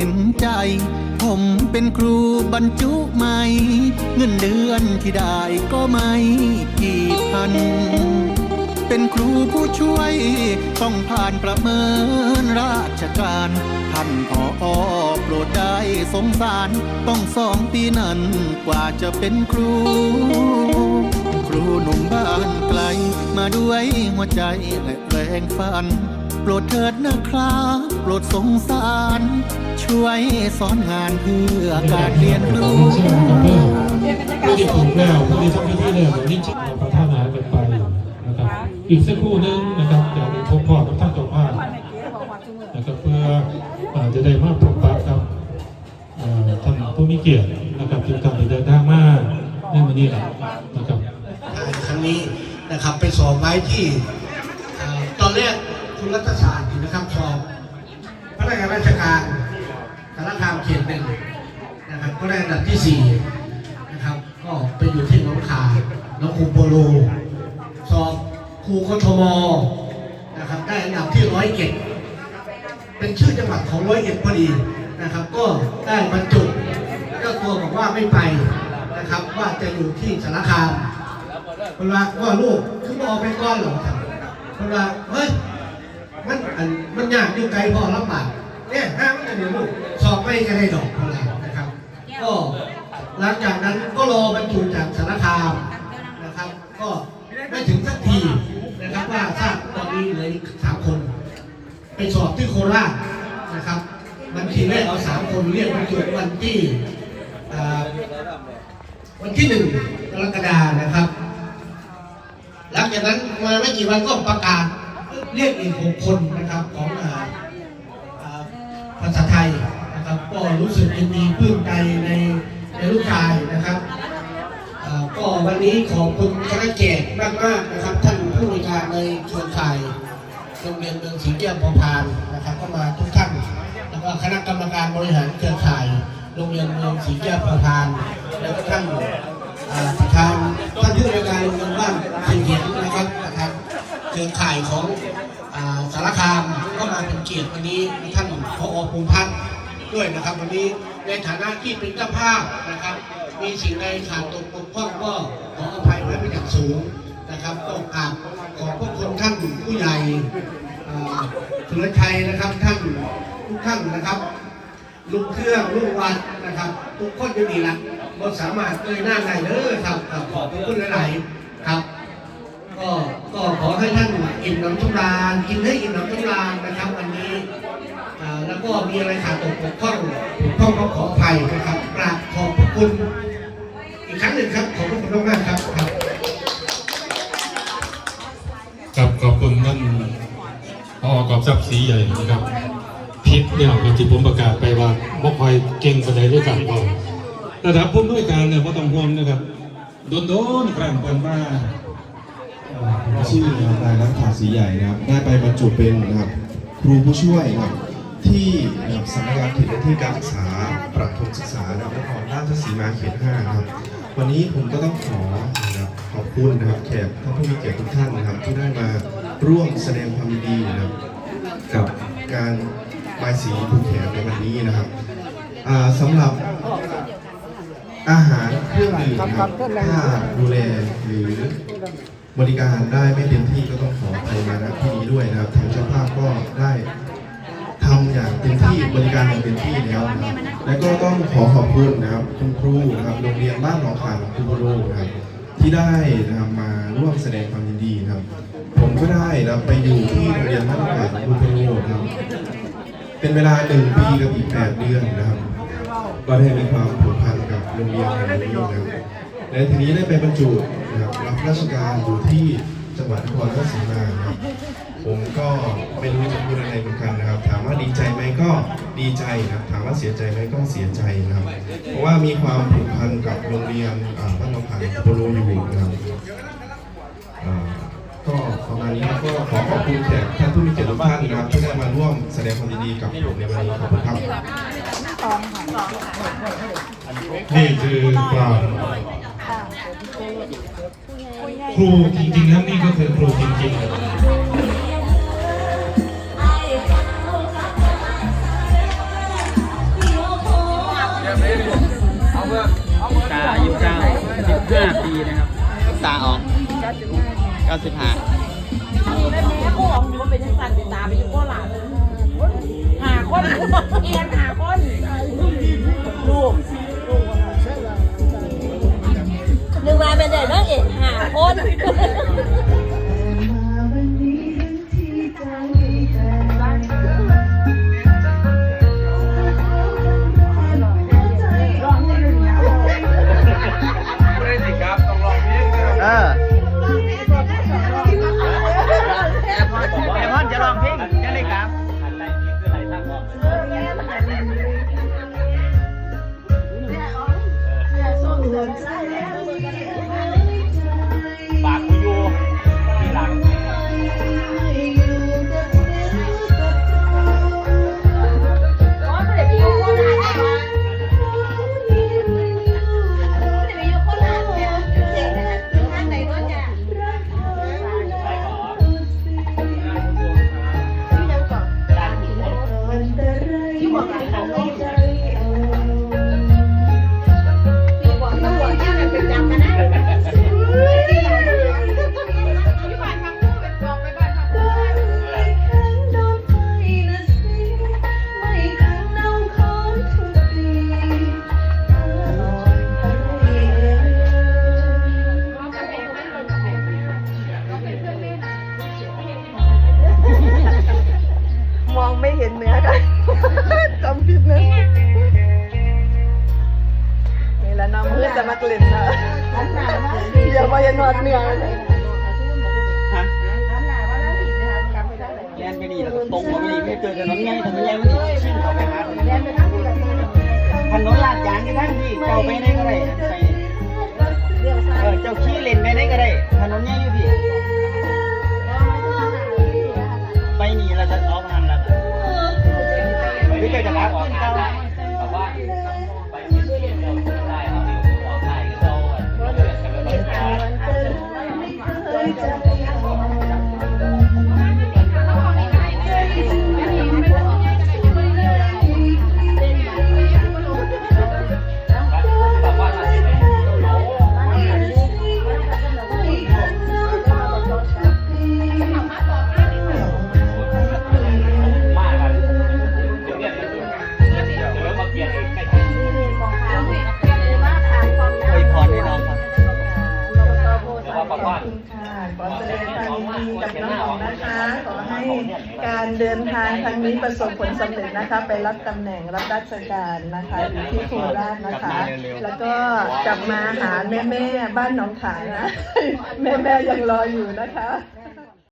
ห็นใจ ผมเป็นครูบรรจุใหม่ เงินเดือนที่ได้ก็ไม่กี่พัน เป็นครูผู้ช่วย ต้องผ่านประเมินราชการ ท่านพออโปรดได้สงสาร ต้องสองปีนั้นกว่าจะเป็นครู ครูหนุ่มบ้านไกล มาด้วยหัวใจและแรงฝัน รดเถิดนะครับโปรดสงสาร ช่วยสอนงานเพื่อการเรียนรู้ ผู้ที่ถูกแล้วผู้ที่ทำหน้าที่แล้วนี่ชิดเราพัฒนากันไปนะครับอีกสักครู่หนึงนะครับเดี๋ยวไปพบพ่อกับท่านเจ้าภาพนะครับเพื่ออ่าจะได้มาพบปะกับเอ่อท่านผู้มีเกียรตินะครับที่การเดินทางมาในวันนี้แหละนะครับครั้งนี้นะครับไปสอบไว้ที่เอ่อตอนแร คุณรัฐศาสตร์นี่นะครับสอบพนักงานราชการสารคามเขตหนึ่งนะครับก็ได้อันดับที่สี่นะครับ ก็ไปอยู่ที่น้องคายน้องครูโปโลสอบครูกทมนะครับได้อันดับที่ร้อยเอ็ดเป็นชื่อจังหวัดของร้อยเอ็ดพอดีนะครับ ก็ได้บรรจุเจ้าตัวบอกว่าไม่ไปนะครับ ว่าจะอยู่ที่สารคามเวลาว่าลูกคือบอกไปก้อนหรอครับเวลาเฮ้ย อันมันยากอยู่ไกลพอลำบากเนี่ยห้ามันอันเดียวลูกสอบไม่ก็ได้ดอกเวลานะครับ ก็หลังจากนั้นก็รอบรรจุจากสารคามนะครับ ก็ไม่ถึงสักทีนะครับว่าทราบตอนนี้เหลืออีกสามคนไปสอบที่โคราชนะครับบัญชีแรกเอาสามคนเรียกบรรจุวันที่วันที่หนึ่งกรกฎานะครับ หลังจากนั้นมาไม่กี่วันก็ประกาศ เรียกอีกหกคนนะครับของอาภาษาไทยนะครับ ก็รู้สึกยินดีปลื้มใจในในลูกชายนะครับก็วันนี้ขอบคุณคณะเกตมากมากนะครับ ท่านผู้บริการในเครือข่ายโรงเรียนเมืองสีเกียมพอพานนะครับ ก็มาทุกท่านแล้วก็คณะกรรมการบริหารเครือข่ายโรงเรียนเมืองสีเกียมพอพานแล้วก็ท่านอ่าประธานท่านผู้บริการโรงเรียนบ้านเชียงนะครับ เครือข่ายของสารคามก็มาเป็นเกียรติวันนี้ท่านพอภูมิพัฒน์ด้วยนะครับ วันนี้ในฐานะที่เป็นเจ้าภาพนะครับ มีสิ่งใดขาดตกบกพร่องก็ขออภัยไว้เป็นอย่างสูงนะครับก็กราบขอบพระคุณท่านผู้ใหญ่อ่าสุรชัยนะครับท่านทุกท่านนะครับลูกเครื่องลูกวัดนะครับ ทุกคนอยู่นี่ละบนสามารถเอ่ยหน้าได้เลยครับขอบคุณหลายๆครับ ก็ก็ขอให้ท่านอิ่มน้ำสำราญกินให้อิ่มน้ำสำราญนะครับวันนี้แล้วก็มีอะไรขาดตกบกพร่องบกพร่องก็ขออภัยนะครับกราบขอบพระคุณ อีกครั้งหนึ่งครับขอบพระคุณมากๆครับครับครับขอบคุณท่านพอกอบทรัพย์สีใหญ่นะครับพิษเนี่ยอย่างที่ผมประกาศไปว่าบ่คอยเก่งประเดด้วยกันก่อนระดับผู้ด้วยการเนี่ยก็ต้องห่วงนะครับโดนโดนๆครั้งเปินมา เอ่อชื่อนายรัฐาศรีใหญ่นะครับได้ไปบรรจุเป็นนะครับครูผู้ช่วยนะครับที่นะครับสำนักงานเขตพื้นที่การศึกษาประถมศึกษานะครับนครราชสีมาเขตห้านะครับ วันนี้ผมก็ต้องขอนะครับขอบคุณนะครับแขกท่านผู้มีเกียรติทุกท่านนะครับ ที่ได้มาร่วมแสดงความยินดีนะครับกับการบายสีผูกแขนในวันนี้นะครับอ่าสำหรับอาหารเครื่องดื่มนะครับถ้าดูแลหรือ บริการได้ไม่เต็มที่ก็ต้องขออภัยมาณที่นี้ด้วยนะครับทางเจ้าภาพก็ได้ทำอย่างเต็มที่บริการอย่างเต็มที่แล้วนะครับและก็ต้องขอขอบคุณนะครับคุณครูนะครับโรงเรียนบ้านหนองขามครูโบโรนะครับที่ได้นะครับมาร่วมแสดงความยินดีนะครับ ผมก็ได้นะครับไปอยู่ที่โรงเรียนบ้านหนองขามครูโบโรนะครับเป็นเวลาหนึ่งปีกับอีกแปดเดือนนะครับ ก็ได้มีความผูกพันกับโรงเรียนแห่งนี้นะครับ และทีนี้ได้ไปบรรจุนะครับรับราชการอยู่ที่จังหวัดนครราชสีมานะครับผมก็ไม่รู้จะพูดอะไรเหมือนกันนะครับ ถามว่าดีใจไหมก็ดีใจนะครับ ถามว่าเสียใจไหมก็เสียใจนะครับ เพราะว่ามีความผูกพันกับโรงเรียนอ่าบ้านหนองขามโปโลอยู่นะครับอ่าก็ประมาณนี้ครับก็ขอขอบคุณแขกท่านผู้มีเกียรติทุกท่านนะครับ ที่ได้มาร่วมแสดงความยินดีกับผมในวันนี้ขอบคุณครับนี่คือความ ครูจริงๆแล้วนี่ก็คือครูจริงๆตาอายุเก้าสิบห้าปีนะครับ ตาออกเก้าสิบห้า ป จะมากลิ่นนะอย่ามาอย่านอนเนื้อเลยฮะแลนไปนี่แล้วก็ตรงมาไปนี่ไม่เจอถนนใหญ่ถนนใหญ่มันชิ่งเข้าไปหาถนนใหญ่ถนนลาดยางที่ท่านที่เจ้าไปได้ก็ได้ไป Thank you. ขอแสดงความยินดีกับน้องนะคะ ขอให้การเดินทางครั้งนี้ประสบผลสำเร็จนะคะ ไปรับตำแหน่งรับราชการนะคะอยู่ที่โคราชนะคะ แล้วก็กลับมาหาแม่แม่บ้านหนองขายนะ แม่แม่ยังรออยู่นะคะ